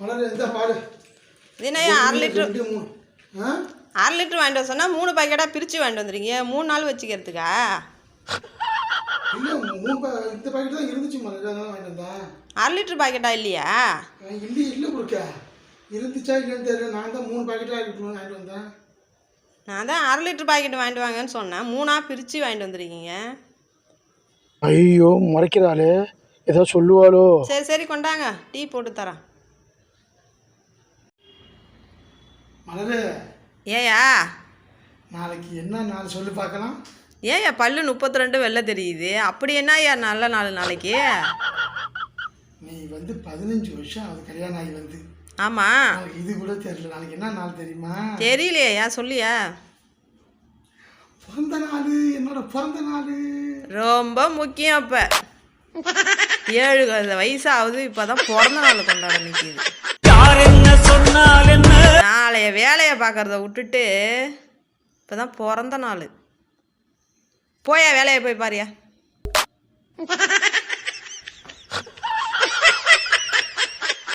என்ன அரை மூணு ஆ? அரை லிட்ரு வாங்கிட்டு வர சொன்னால் மூணு பாக்கெட்டாக பிரித்து வாங்கிட்டு வந்துருக்கீங்க. மூணு நாள் வச்சுக்கிறதுக்கா? மூணு அரை லிட்ரு பாக்கெட்டா இல்லையா ஆ, இல்லையே? இல்லை கொடுக்க இருந்துச்சா இல்லைன்னு தெரியல. நான் தான் மூணு பாக்கெட்டாக இருக்கணும் வாங்கிட்டு வந்தேன். நான் தான் அரை லிட்ரு பாக்கெட் வாங்கிட்டு வாங்கன்னு சொன்னேன். மூணாக பிரித்து வாங்கிட்டு வந்துருக்கீங்க. ஐயோ மறைக்கிறாளே. ஏதோ சொல்லுவாளோ? சரி சரி கொண்டாங்க. டீ போட்டு தரேன். மலர். ஏயா நாளைக்கு என்ன நாள் சொல்லி பார்க்கலாம். ஏயா பல்லு முப்பத்தி ரெண்டு வெளில தெரியுது. அப்படி என்ன ஐயா நல்ல நாள் நாளைக்கு? நீ வந்து பதினஞ்சு வருஷம் அது கல்யாணம் ஆகி வந்து. ஆமாம் நாளைக்கு இது கூட தெரியல. நாளைக்கு என்ன நாள் தெரியுமா? தெரியலையா சொல்லியா. பிறந்த நாள் என்னோட பிறந்த நாள். ரொம்ப முக்கியம் இப்போ. ஏழு க- வயசாகுது இப்போ தான் பிறந்த நாள் கொண்டாட நிற்கிது நாளைய வேலையை பார்க்குறத விட்டுட்டு இப்போ தான் பிறந்த நாள். போயா வேலையை போய் பாரியா?